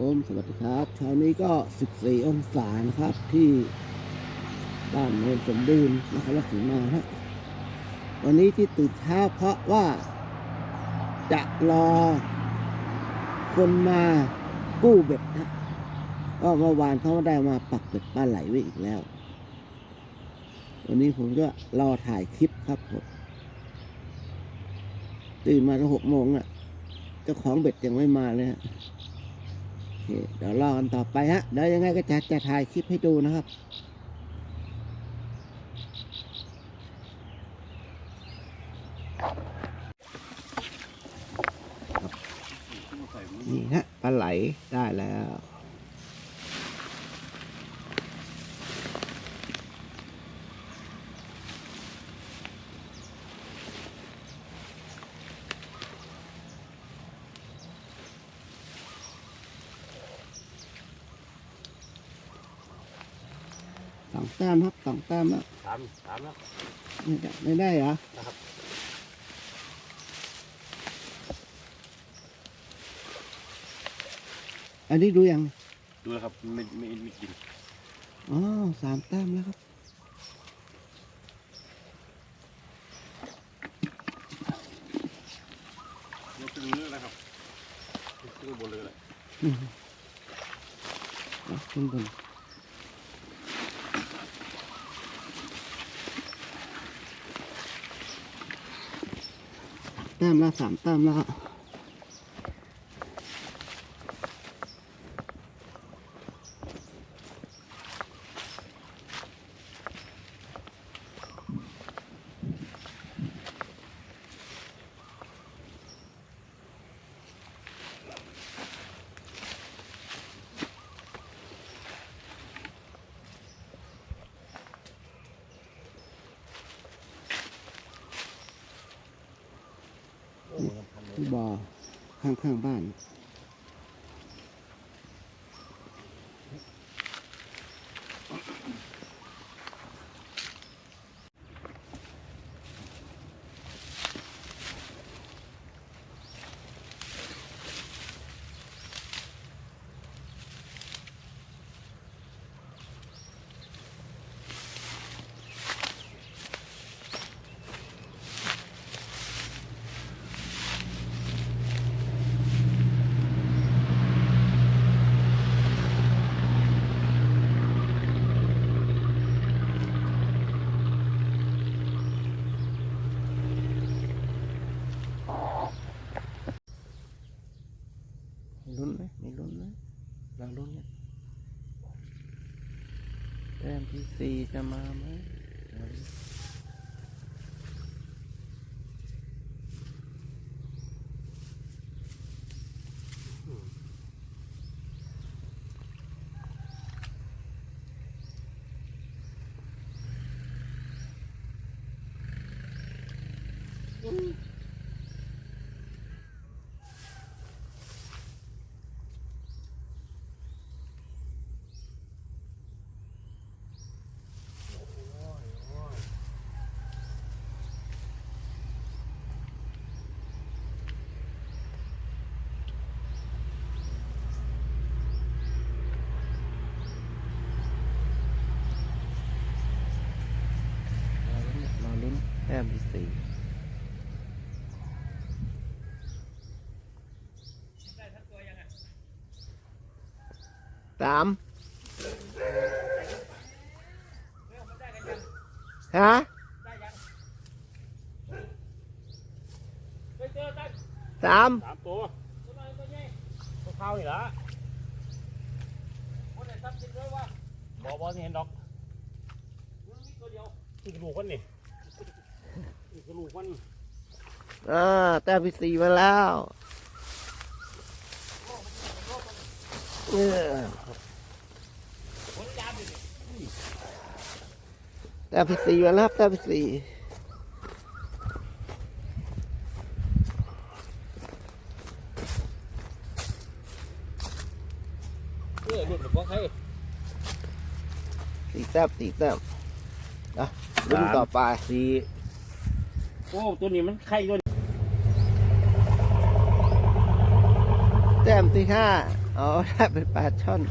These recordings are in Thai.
ผมสวัสดีครับเช้านี้ก็ 14 องศานะครับ ที่บ้านโนนสมบูรณ์นครราชสีมาฮะวันนี้ที่ตื่นเช้าเพราะว่า จะรอคนมากู้เบ็ดนะก็เมื่อวานเขาได้มาปักเบ็ดปลาไหลไว้อีกแล้ว วันนี้ผมก็รอถ่ายคลิปครับผมตื่นมาตั้งหกโมงอะเจ้าของเบ็ดยังไม่มาเลยฮะ เคเดี๋ยวรอกันต่อไปฮะเดี๋ยวยังไงก็จะจะถ่ายคลิปให้ดูนะครับนี่ฮะปลาไหลได้แล้ว สองแต้มครับสองแต้มแล้วสามสามแล้วไม่ได้ไม่ได้เหรอนะครับอันนี้ดูยังดูแล้วครับไม่ไม่ไม่กินอ๋อสามแต้มแล้วครับยกขึ้นเรื่อยนะครับยกขึ้นบนเลยก็ได้อืมเอาขึ้นบน แต้มละสามแต้มละ ที่บ่อข้างข้างๆบ้าน มีลุ้นไหมมีลุ้นไหมเราลุ้นเนี่ยแต้มที่สี่จะมาไหมเราลุ้นเราลุ้นเนี่ยเราลุ้นแต้มที่สี่ สามฮะสามสามตัวตัวข้าวนี่ละคนไหนซับกินด้วยวะบอบอนี่เห็นดอกตัวเดียวคือกระดูกมันนี่นี่กระดูกมันอ่าแต้มที่สี่มาแล้วเออ คนยามดิ แต้มที่สี่มาแล้วครับแต้มที่สี่เออหลุดหรือเปล่าใครสี่แต้มสี่แต้มนะลุ้นสามต่อไปสี่โอ้ตัวนี้มันไข่ตัวแต้มที่ห้าโอ๋อได้เป็นปลาช่อน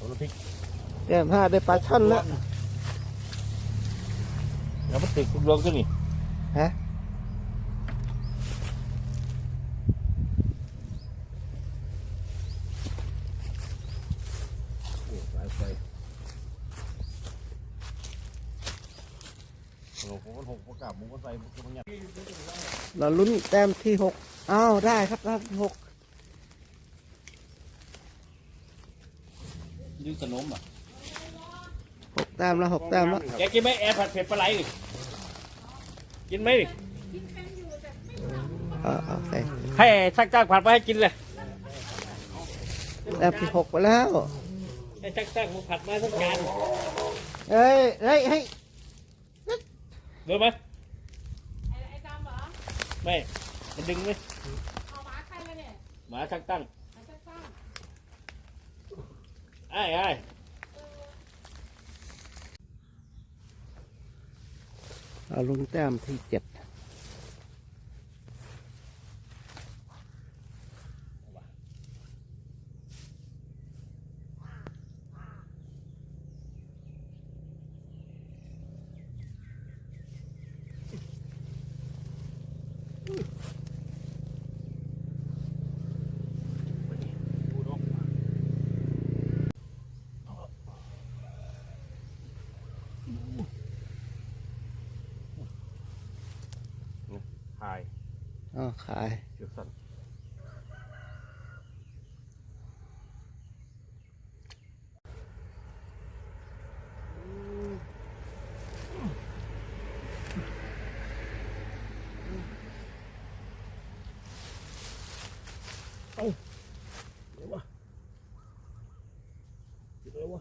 เอาน้ำพริก แก้มผ้าได้ปลาช่อนแล้วแล้วมันติดเรื่องตัวนี่ฮะโอ้สายไฟโอ้โหมันหกประกาศมุกมันใส่มันมันยัดเราลุ้นแต้มที่หกอ้าวได้ครับแต้มที่หกยืดขนมอะหก แต้มแล้วหกแต้มแล้วแกกินไหมแอร์ผัดเผ็ดปลาไหลนี่กินไหมนี่เอาเอาใส่ให้ชักจ้างผัดมาให้กินเลยแต้มที่หกไปแล้ว ให้ชักจ้างมาผัดมาสักจานเฮ้ยเฮ้ยเฮ้ยเดินไหมไอ้ไอ้ดำเหรอไม่มันดึงไหมเอาหมาใครมาเนี่ยหมาชักตั้งหมาจะสร้างไอ้ไอ้ เอาลงแต้มที่เจ็ดดูเนาะถ่าย อ๋อขายเชือกสั้นเดี๋ยววะเดี๋ยววะ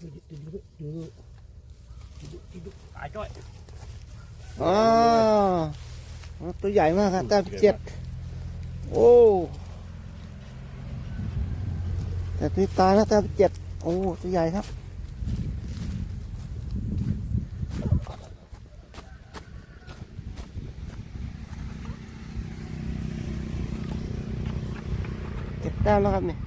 ดูดูดูดูดูดูตายจ้อย อ๋ออ๋อตัวใหญ่มากครับแต้มที่เจ็ดโอ้แต่ที่ตายนะแต้มที่เจ็ดโอ้ตัวใหญ่ครับเจ็ดแต้มแล้วครับนี่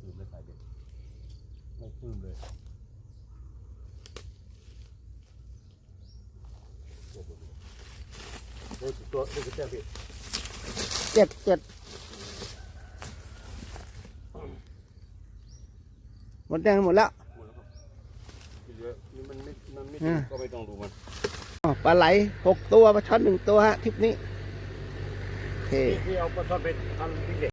ปืนเลยสายเด็ดไม่ปืนเลย โอ้โหตัวตัวตัวแก้วพี่เจ็ดเจ็ดหมดแดงหมดแล้วที่เหลือนี่มันไม่มันไม่อ่าก็ไม่ต้องดูมันอ๋อปลาไหลหกตัวปลาช่อนหนึ่งตัวฮะทริปนี้โอเค ที่เอาปลาทอดไปทำพริกเด็